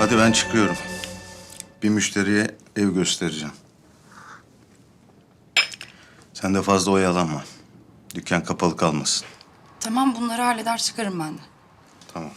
Hadi ben çıkıyorum. Bir müşteriye ev göstereceğim. Sen de fazla oyalanma. Dükkan kapalı kalmasın. Tamam bunları halleder çıkarım ben de. Tamam.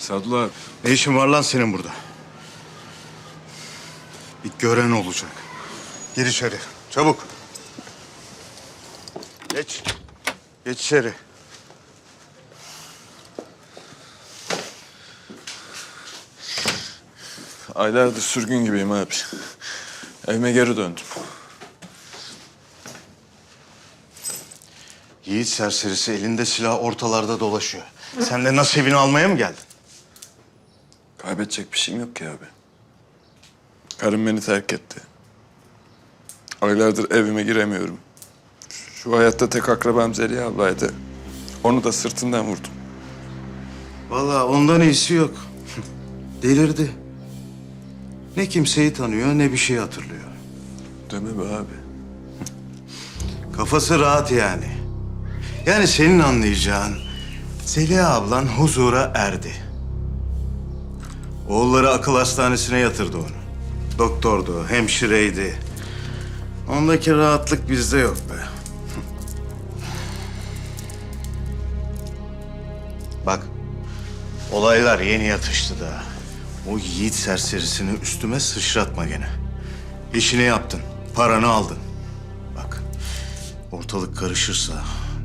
Sadullah. Ne işin var lan senin burada? Bir gören olacak. Gir içeri. Çabuk. Geç. Geç içeri. Aylardır sürgün gibiyim abi. Evime geri döndüm. Yiğit serserisi elinde silah ortalarda dolaşıyor. Sen de nasibini almaya mı geldin? Kaybedecek bir şeyim yok ki abi. Karım beni terk etti. Aylardır evime giremiyorum. Şu hayatta tek akrabam Zeliha ablaydı. Onu da sırtından vurdum. Vallahi ondan iyisi yok. Delirdi. Ne kimseyi tanıyor ne bir şey hatırlıyor. Deme be abi. Kafası rahat yani. Yani senin anlayacağın Zeliha ablan huzura erdi. Oğulları akıl hastanesine yatırdı onu. Doktordu, hemşireydi. Ondaki rahatlık bizde yok be. Bak, olaylar yeni yatıştı da. O yiğit serserisini üstüme sıçratma gene. İşini yaptın, paranı aldın. Bak, ortalık karışırsa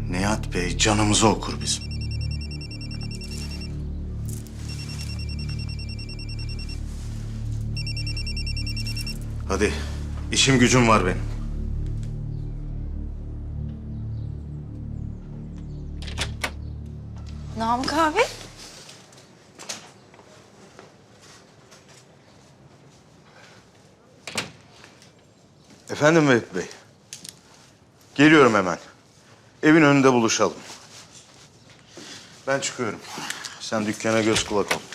Nihat Bey canımızı okur bizim. Hadi, işim gücüm var benim. Namık abi. Efendim Vehbi Bey. Geliyorum hemen. Evin önünde buluşalım. Ben çıkıyorum. Sen dükkana göz kulak ol.